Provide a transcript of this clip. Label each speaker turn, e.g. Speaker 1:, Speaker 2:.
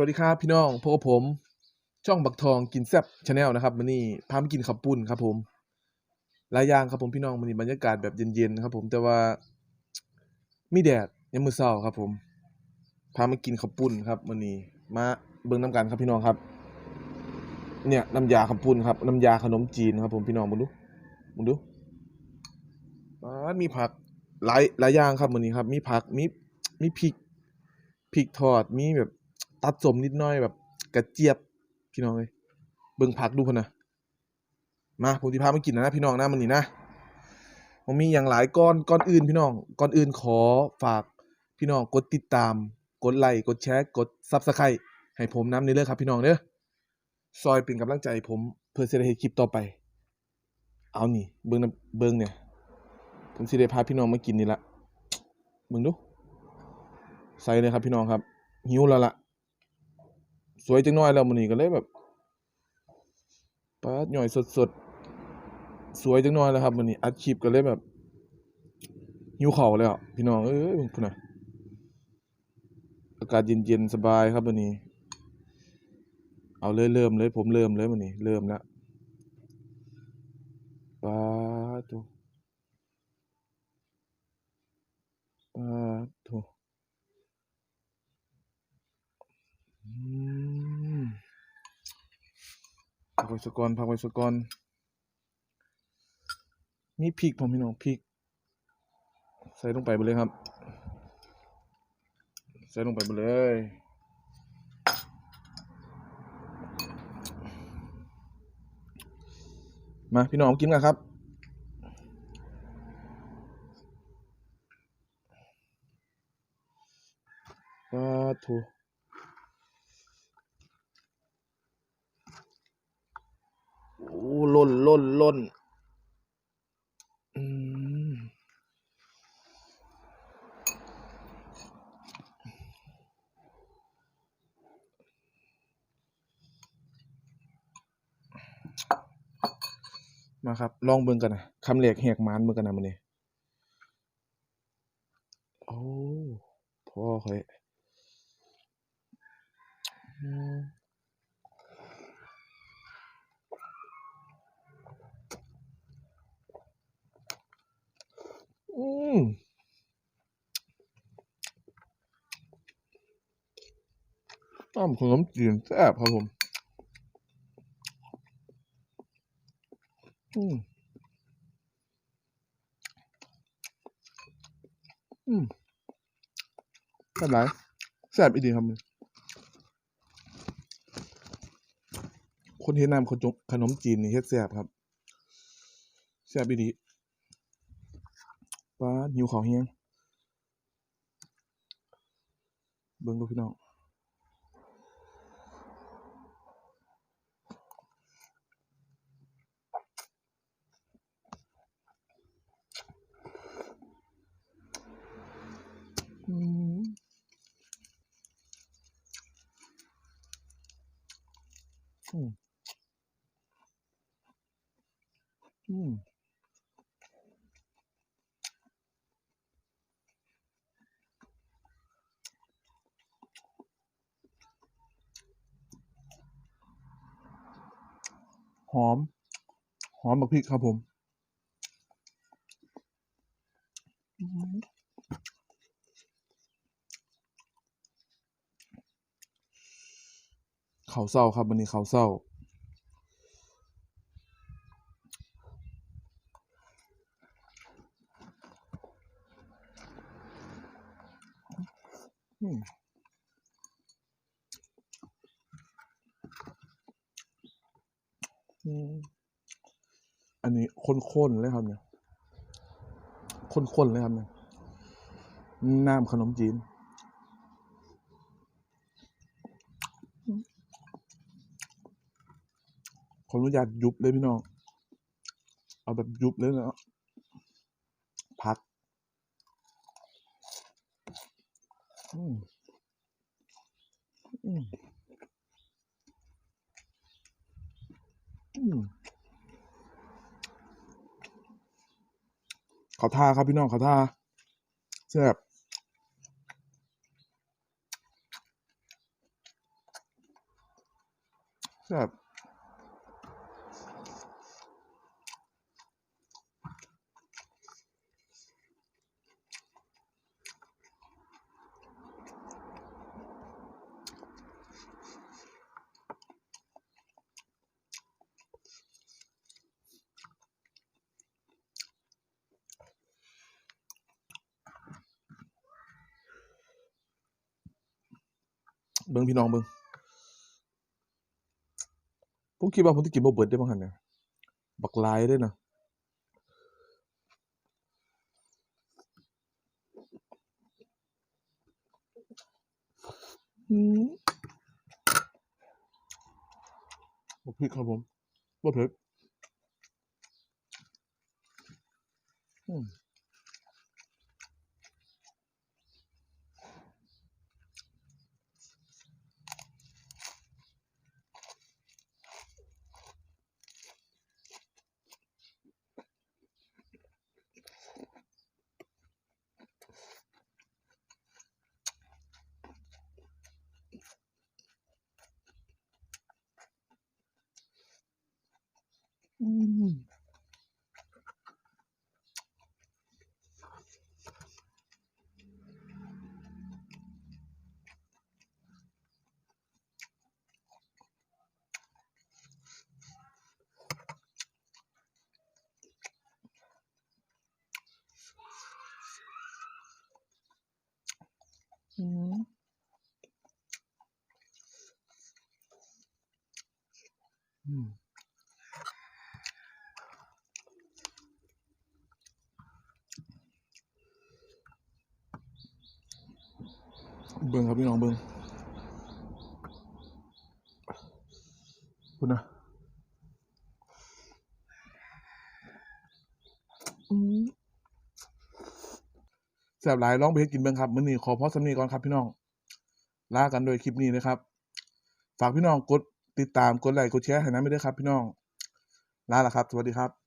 Speaker 1: วัสดีครับพี่น้องพบกับผม ช่องบักทองกินแซ่บชาแนลนะครับวันนี้พามากินข้าวปุ้นครับผมหลายอย่างครับผมพี่น้องวันนี้บรรยากาศแบบเย็นๆครับผมแต่ว่ามีแดดยามมื้อเช้าครับ ผมพามากินข้าวปุ้นครับวันนี้มาเบิ่งน้ำกันครับพี่น้องครับ เนี่ยน้ำยาข้าวปุ้นครับน้ำยาขนมจีนครับ ผมพี่น้องมึงดูมึงดูอ่ามีผักหลายหลายอย่างครับวันนี้ครับ มีผักมีมีพริกพริกทอดมีแบบ ตัดสมนิดหน่อยแบบกระเจี๊ยบพี่น้องเลยเบิ่งผักดูพนะมาผมสิพามากินนะพี่น้องนะมันนี่นะผมมีอย่างหลายก้อนก้อนอื่นพี่น้องก่อนอื่นขอฝากพี่น้องกดติดตาม กดไลค์กดแชร์กด Subscribe ให้ผมน้ำในเรื่องครับ พี่น้องเด้อซอยเป็นกำลังใจผมเพื่อจะได้เฮ็ดคลิปต่อไป เอานี่เบิ่งเบิงเนี่ย ผมสิได้พาพี่น้องมากินนี่ละเบิ่งดูใส่เลยครับพี่น้องครับหิวแล้วล่ะ สวยจังน้อยแล้วมื้อนี้ก็เลยแบบปาดหน่อยสดๆสวยจังน้อยแล้วครับมื้อนี้อัดคลิปก็เลยแบบหิวเข้าแล้วพี่น้องเอ้ยเบิ่งพุ่นนะอากาศเย็นๆสบายครับมื้อนี้เอาเลยเริ่มเลยผมเริ่มเลยมื้อนี้เริ่มแล้วปาดโถปาดโถ อืมพักไว้สกอนพักไว้สกอนมีพริกผมพี่น้องพริก ใส่ลงไปไปเลยครับ ใส่ลงไปไปเลยมาพี่น้องกินกันครับปาทูโอ้ ล่นล่นล่นมาครับ ลองเบิ่งกันนะคำเหล็กแหกมานเบิ่งกันนะมันนี่โอ้พ่อเคยอืมอืมต้ม ขนมจีนแซ่บครับผม อืม อืมแซ่บหลายแซ่บอีดีครับมันคนเฮ็ดน้ำขนมขนมจีนนี่เฮ็ดแซ่บครับแซ่บอีดีป้าหิวข้าวเฮียงเบิ่งดูพี่น้อง อืมอืมหอม หอมบักพริกครับผม ข้าวเศร้าครับวันนี้ข้าวเศร้าอืมอันนี้ข้นๆเลยครับเนี่ยข้นๆเลยครับเนี่ยน้ำขนมจีน ขออนุญาตยุบเลยพี่น้อง เอาแบบยุบเลยนะพักอืมอืมเขาท่าครับพี่น้องเขาท่าแซ่บแซ่บ เบิ่งพี่น้องเบิ่งผมคิดว่าผมสิกินบ่เบิดเดะบางหันเนี่ยบักลายเลยนะอืมบักพริกครับผมบ่เผ็ดอืม อืมอืมเบิ่งครับพี่น้องเบิ่งพุ่นน่ะ แซ่บหลายร้องไปเพลงกินเบิ่งครับมื้อนี้ขอพอสำนีก่อนครับพี่น้องลากันโดยคลิปนี้นะครับ ฝากพี่น้องกดติดตามกดไลค์กดแชร์ให้นำไม่ได้ครับ พี่น้องลาละครับ สวัสดีครับ